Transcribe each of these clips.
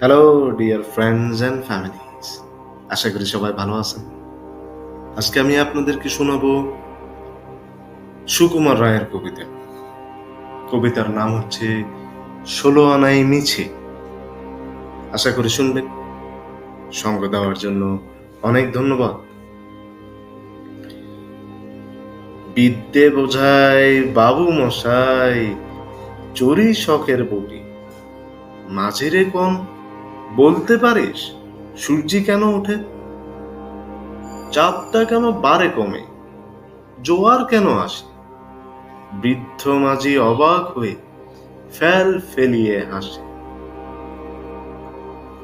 Hello dear friends and families আশা করি সবাই ভালো আছেন। আজকে আমি আপনাদেরকে শোনাবো সুকুমার রায়ের কবিতা। কবিতার নাম হচ্ছে ষোলো আনাই মিছে। আশা করি শুনবেন। সঙ্গ দেওয়ার জন্য অনেক ধন্যবাদ। বিদ্যে বোঝাই বাবু মশাই, চুরি শখের বটি মাঝিরে কোন বলতে পারিস, সূর্যি কেন ওঠে? চাপটা কেন বারে কমে? জোয়ার কেন আসে? বৃদ্ধ মাঝি অবাক হয়ে ফেল ফেলিয়ে হাসে।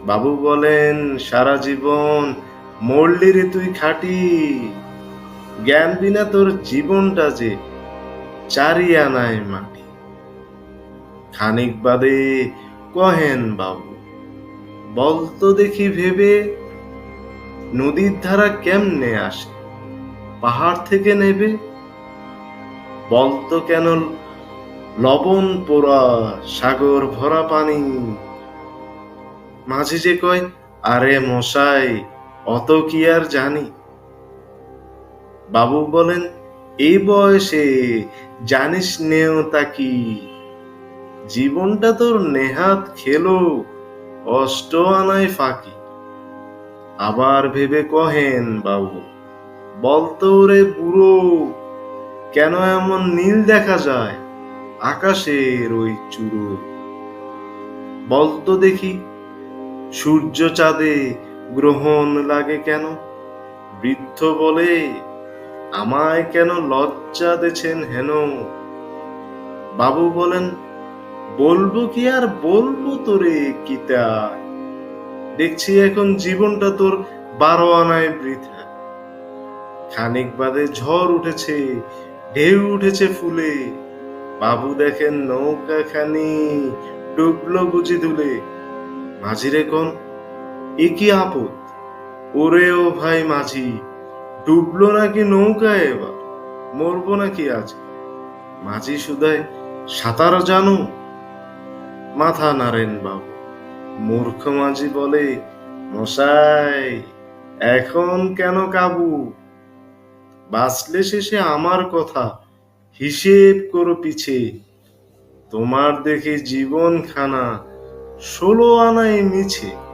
বাবু বলেন, সারা জীবন মরলি রে তুই খাটি। জ্ঞান বিনা তোর জীবনটা যে চারি আনায় মাটি। খানিক বাদে কহেন বাবু বলতো দেখি ভেবে, নদীর ধারা কেমনে আসে? পাহাড় থেকে নেবে? বলতো কেন লবণ পোড়া সাগর ভরা পানি? মাঝে যে কয়, আরে মশাই, অত কি আর জানি? বাবু বলেন এই বয়সে জানিস নেও তা কি? জীবনটা তোর নেহাত খেলো অষ্ট আনায় ফাঁকি। আবার ভেবে কহেন বাবু, বলতো রে বুড়ো, কেন এমন নীল দেখা যায় আকাশের ওই চূড়ো বলতো দেখি, সূর্য চাঁদে গ্রহণ লাগে কেন? বৃদ্ধ বলে, আমায় কেন লজ্জা দেছেন হেন? বাবু বলেন বলব কি আর বলব তোরে, কিতা? দেখছি এখন জীবনটা তোর বারো আনায় বৃথা। খানিক বাদে ঝড় উঠেছে, ঢেউ উঠেছে ফুলে। বাবু দেখেন নৌকা খানি ডুবলো বুঝি দুলে মাঝিরে কোন, এ কি আপদ? ওরে ও ভাই মাঝি, ডুবলো নাকি নৌকা এবার? মরবো নাকি আজ? মাঝি সুদায় সাঁতার জানো মাথা নারেন বাবু। মূর্খ মাঝি বলে, মশাই, এখন কেন কাবু? বাঁচলে শেষে আমার কথা, হিসেব করো পিছে। তোমার দেখে জীবন খানা ষোলো আনায় মিছে।